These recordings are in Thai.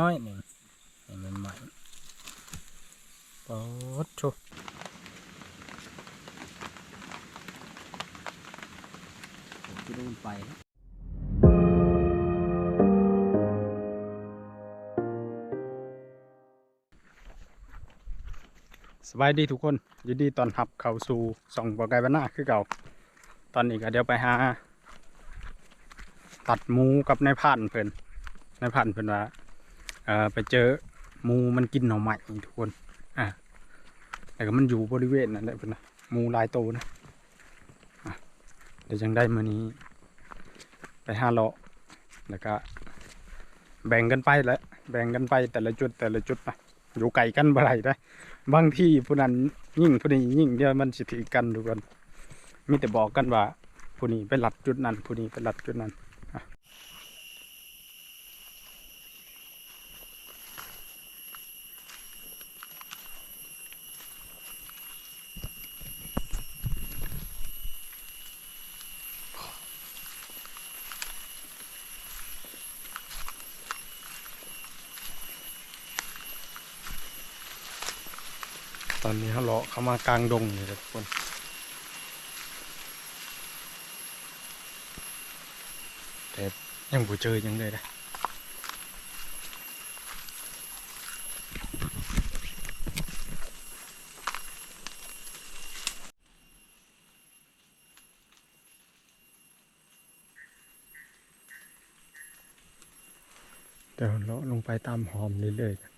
น้อยหนึ่งให้มันใหม่ปอดโชผมคิดว่ามันไปสบายดีทุกคนยินดีตอนหับเข้าสู่ส่องบ่อไก่บ้านหน้าคือเก่า ตอนนี้ก็เดี๋ยวไปหา ตัดหมูกับนายผ่านเพิ่นนายผ่านเพิ่นว่า อ่อไปเจอมูมันกินหน่อไม้ทุกคนอะแต่ก็มันอยู่บริเวณนั่นแหละเพิ่นนะมูลายโตนะอะเดี๋ยวจังได้มื้อนี้ ไปห้าเลาะแล้วก็แบ่งกันไปแหละแบ่งกันไปแต่ละจุดแต่ละจุดนะอยู่ไกลกันบ่ไรได้ บางที่ผู้นั้นยิ่งผู้นี้ยิ่งเดี๋ยวมันสิถือกันทุกคนมีแต่บอกกันว่าผู้นี้ไปหลัดจุดนั้นผู้นี้ไปหลัดจุดนั้น ต อนนี้เขาเลาะเข้ามากลางดงเลยทุกคนแต่ยังบ่เจอยังเลยนะเดี๋ยวเลาะลงไปตามหอมเรื่อยๆ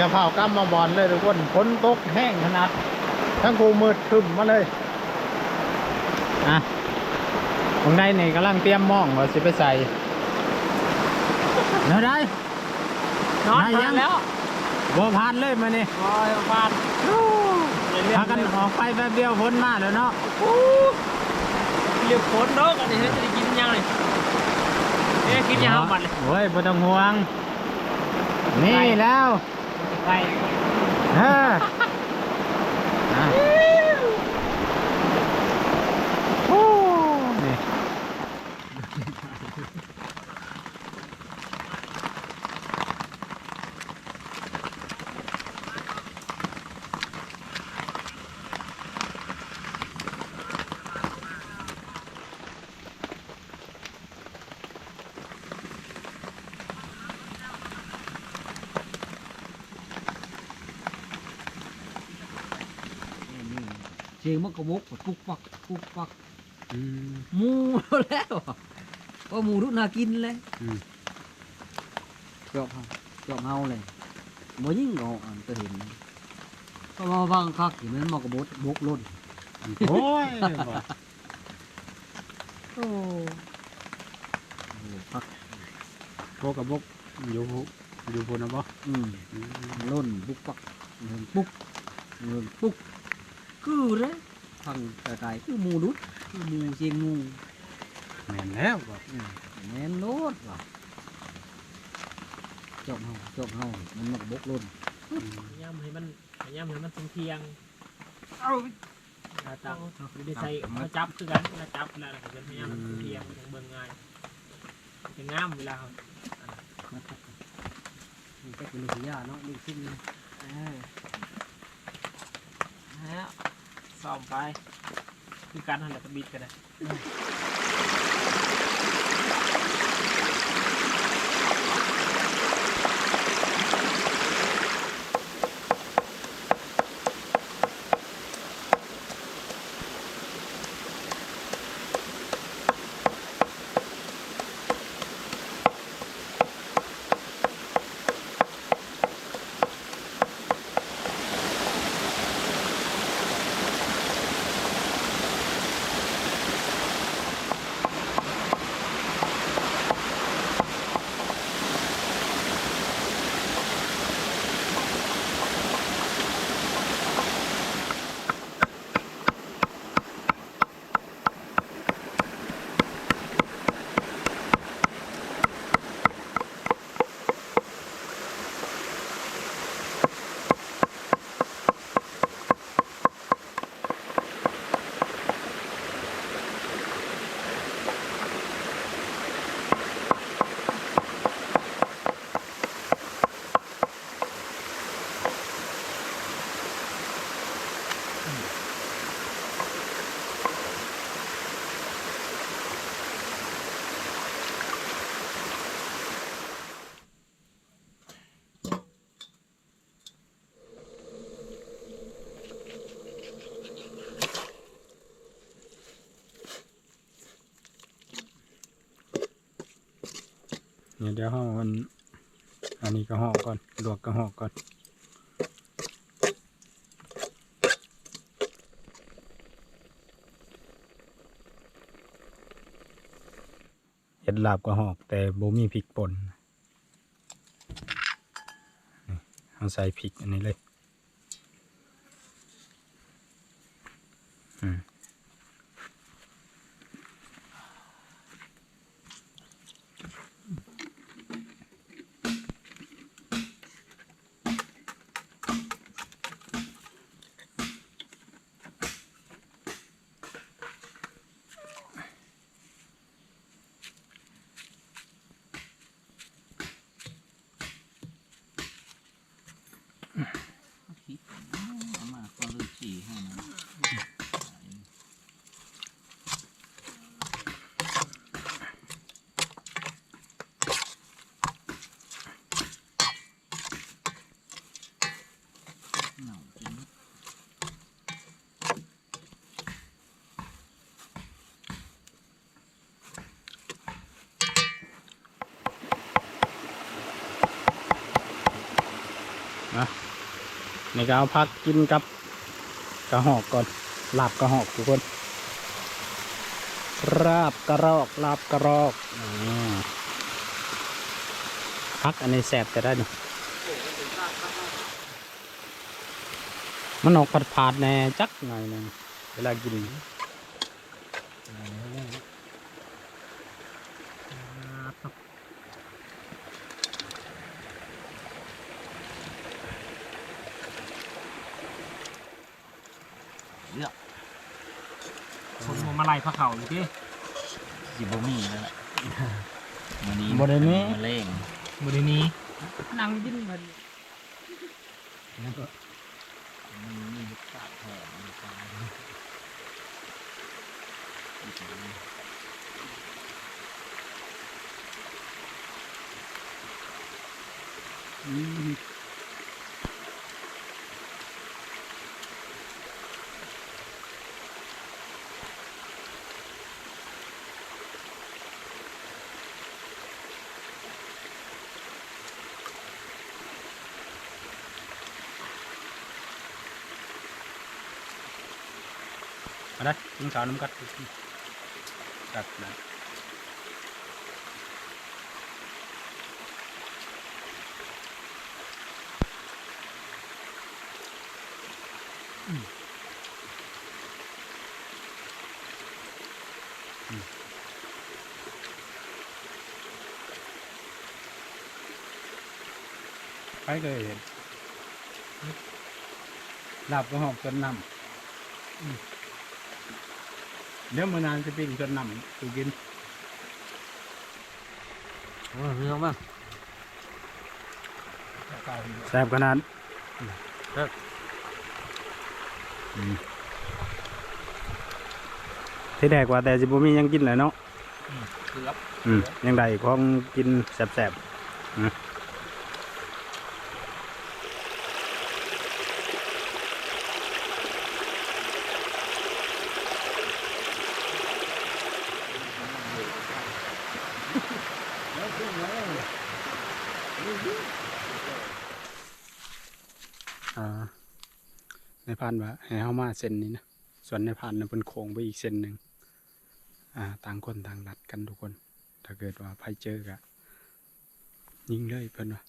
กระเพรากำมาบอลเลยทุกคนฝนตกแห้งขนาด ทั้งคูมืดครึมมาเลยอะตรงในนี่กำลังเตรียมหมองว่าสิไปใส่เนื้อได้นอนได้ยังแล้วบัวพานเลยมานี่รอยฟาดพากันออกไปแป๊บเดียวฝนมาแล้วเนาะเรียบฝนเนาะกันนี่จะได้กินยังเลยเอ๊ะกินยังบัดเลยโอ้ยไม่ต้องห่วงนี่แล้ว ไปเอออะโอ้นี่ เสียงมันกระมุกปุ๊กปักปุ๊กปักอืมหมูแล้วว่าหมูทุกนากินเลยอืมจอบเฮาจอบเฮาเลยบ่ยิ่งเอาอันก็เห็นก็มาฟังคักอยู่มันมากระบดบกล้นโอ้ยบอกโอ้พักบกกับบกอยู่อยู่บนนะบ่อืม ล้นปุ๊กปักเงินปุ๊กเงินปุ๊ก คือเลยฟังไกลๆคือหมูดุดคือหมูเสียงหมูแม่นแล้วบ่อืมแม่นโลดว่ะจบเฮาจบเฮามันมักบกล้นย่ำให้มันย่ำให้มันเทียงเอาๆเราจับไม่ได้ใส่มาจับคือกันเราจับแล้วเราจะพยายามมันเทียงมันเบิ่งง่ายจะงามเวลาเขามันก็เป็นสียาเนาะลูกชิ้นนี่เออแล้ว ซ่อมไป คือการหันหลังกระบิดกันนะ เนี่ยเดี๋ยวห่อมันอันนี้ก็ห่อก่อนลวกก็ห่อก่อนเห็ดลาบก็หอก แต่บมีพริกป่นเอาใส่พริกอันนี้เลยอืม คิดเอามาก็เลยฉี่ให้นะเหงาจริง นี่ก็เอาพักกินกับกระหอกก่อนลาบกระหอกทุกคนราบกระรอกลาบกระรอกอพักอันนี้แสบจะได้นี่มันออกผัดผาดแน่จักหน่อยนึงเวลากิน คนมามา ไล่พระเขาอยู่ดิสิบ่มีแล้วแหละวันนี้บ่ได้มีมาเล่งบรินี้นั่งกินมัน มันมีรสชาติงมีควาวน้ำกัดกัดนะไปเลยเห็นหลาบก็หอบจนนำอืม เดี๋ยวมานานจะปิ้งจนนำกูกินโอ้ยเรื่องบ้างแซ่บขนาดครับอืมที่แดกว่าแต่สิบ่มีหยังกินเลยเนาะเกือบอืมยังได้ของกินแซ่บๆ ในพันว่าให้เฮามาเส้นนี้นะ ส่วนในพันน่ะเป็นโค้งไปอีกเส้นหนึ่งอ่าต่างคนต่างนัดกันทุกคน ถ้าเกิดว่าไพเจอก็ยิงเลยเพิ่นว่า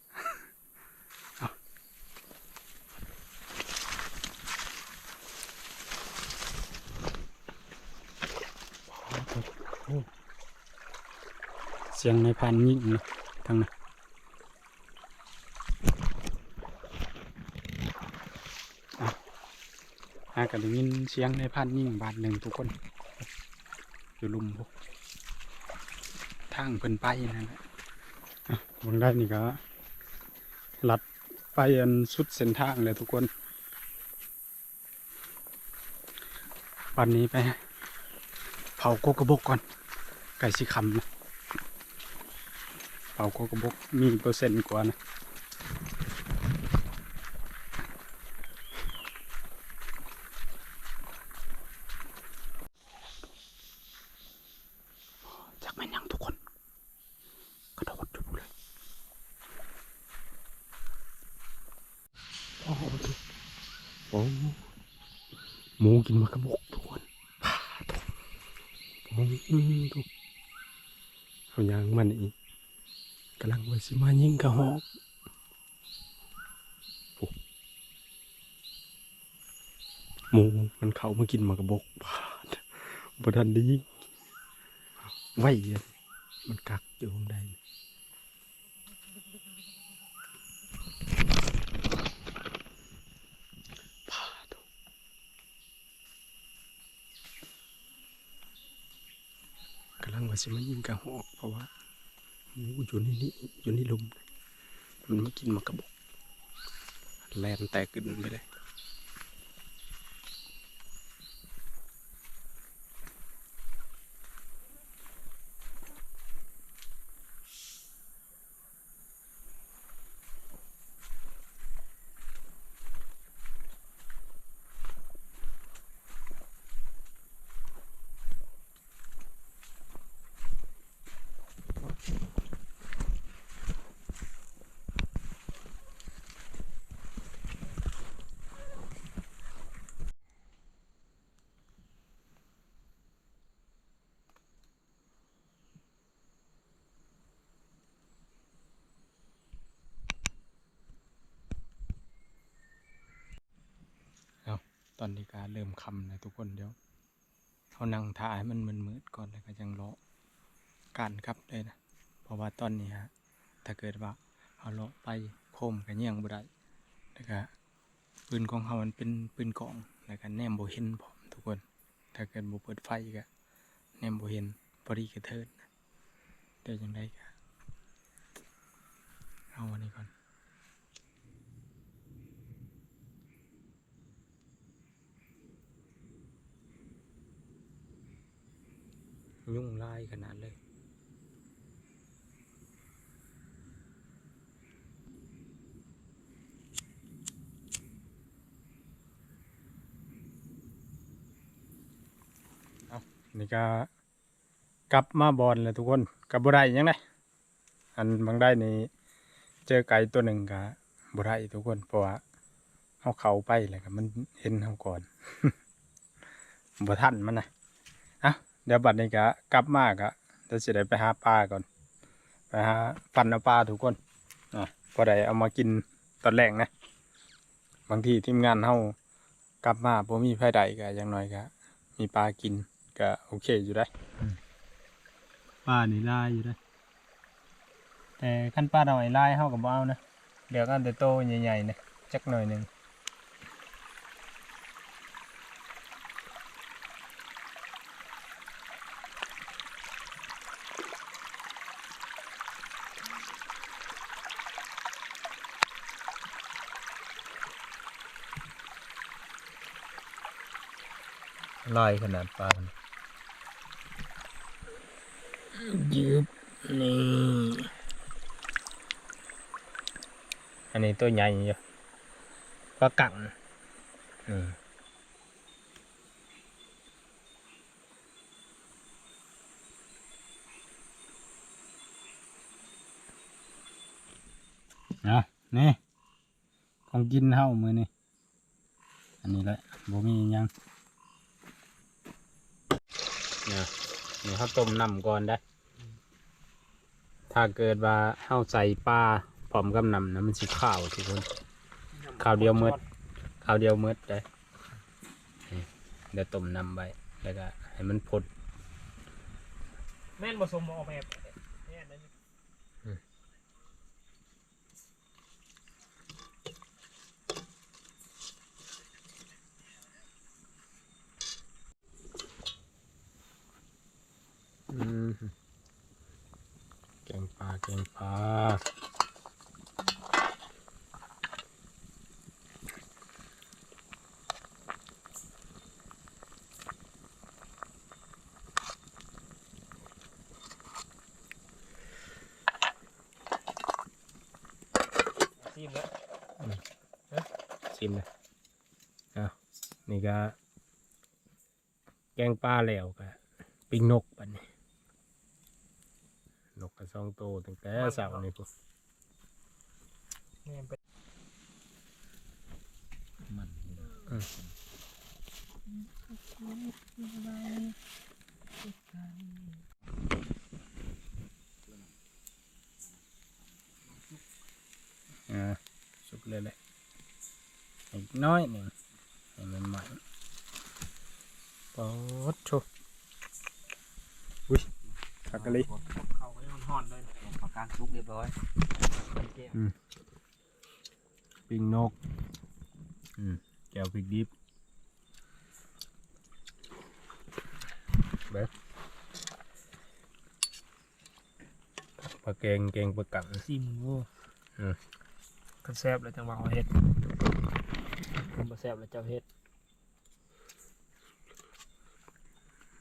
เสียงในพันยิงเนาะทางนั้นอะหากันได้ยินเสียงในพันยิ่งบาทหนึ่งทุกคน อยู่ลุมพวกทางเพิ่นไปนั่นแหละอะเบางได้นี่ก็ลัดไปอันสุดเส้นทางเลยทุกคนวันนี้ไป เผาโกกระบกก่อน ไก่สีคำนะเผาโกกระบกมีเปอร์เซ็นต์กว่านะ จากแม่นยังทุกคน กระโดดดูเลยโอ้โหดูโอ้ห มูกินมากระบกทุกคนพาทุกโอ้อมทุกเอายางมันอีกกำลังไว้สิมายิงกระหอกโอ้หมูมันเข้ามากินมากระบอกพาดบทันดีไว้มันกักอยู่ข้างในพาดกำลัง ว่าสิมันยิงกระหอกเพราะว่าอยู่นี่นี่อยู่นี่ลุมมันมากินมากระบอกแลนแตกขึ้นไปเลย ตอนนี้ก็เริ่มคำแล้วทุกคนเดี๋ยวเขานั่งถ่ายให้มันมืดก่อนแล้วก็ยังรอการครับเลยนะเพราะว่าตอนนี้ฮะถ้าเกิดว่าเอาเลาะไปโคมกันยังบ่ได้แล้วก็ปืนของเขามันเป็นปืนกองแล้วก็แนมโบเห็นพร้อมทุกคน ถ้าเกิดโบเปิดไฟก็แนมโบเห็นพอดีกระเทินนเดี๋ยวยังไงก็เอาอันนี้ก่อน ยุ่งลายขนาดเลย เอานี่ก็กลับมาบอลเลยทุกคนกลับบ่ได้หยังไงอันบางได้นี่เจอไก่ตัวหนึ่งกับบ่ได้ทุกคนเพราะว่าเอาเขาไปเลยครับมันเห็นเขาก่อนบ่ทันมันนะ เดี๋ยวบัดนี้ก็กลับมาก็เดี๋ยวสิได้ไปหาปลาก่อน ไปหาฟันเอาปลาทุกคนอะพอได้เอามากินตอนแรกนะ บางทีทีมงานเฮากลับมาบ่มีไผใดก็อย่างน้อยก็มีปลากินก็โอเคอยู่ได้ปลานี่ลายอยู่ได้ แต่ขั้นปลาดอยลายเฮาก็บ่เอานะเดี๋ยวก็แต่โตใหญ่ๆนะจักหน่อยหนึ่ง ลายขนาดปลายืบนี่อันนี้ตัวใหญ่อยู่ปลากังนี่เอานี่ของกินเฮ้ามือนี่อันนี้แหละบ่มียัง เนี่ยนี่เขาต้มน้ำก่อนได้ ถ้าเกิดว่าเฮาใส่ปลาพร้อมกับน้ำนะมันสีขาวทุกคนขาวเดียวมืดขาวเดียวมืดได้เดี๋ยวต้มน้ำไว้แล้วก็ให้มันพดแม่นผสมออกแบบ ยงปลาซิมแล้วซิมเลยอะนี่ก็ แกงปลาแล้วก็ปิ้งนก นนี้นกกระซองโตตั้งแต่เสาร์นี่ปุ๊นี่เป็นมันอ่าสุกเลยแหละอีกน้อยหนึ่งให้มันใหม่ปอดโชอุ้ยคักกะลิเขาก็ยัง ห่อนเลยปากกางซุกเรียบร้อยปิ้งนกอืมแก้วพริกดิบเบ๊ปลาแกงแกงปลากังซิมโว้อืมกันแซ่บเลยจังหวะเขาเฮ็ดมันบ่แซ่บเลยเจ้าเฮ็ด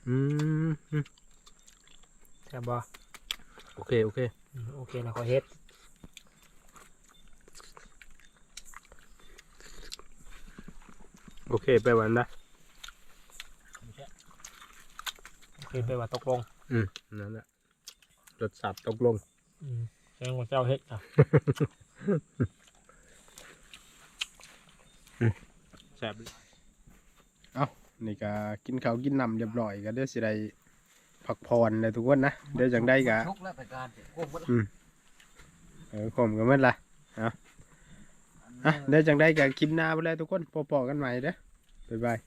อืมอืมแซ่บบ่ โอเค โอเคอืมโอเคนะเขาเฮ็ดโอเค ไปวันนะโอเค ไปว่าตกลง อืม นั่นแหละรถสับตกลง อืมแสดงว่าเจ้าเฮ็ดอะแซ่บเอ้านี่ก็กินข้าวกินน้ำเรียบร้อยก็เดี๋ยวสิได้ พักผ่อนเลยทุกคนนะเดี๋ยวจังได้กะซุกแล้วปากกางโค้งหมดเออผมก็ไม่นละเอาอะเดี๋ยวจังได้กะคลิปหน้าไปเลยทุกคนพอๆกันใหม่เด้อบ๊ายบาย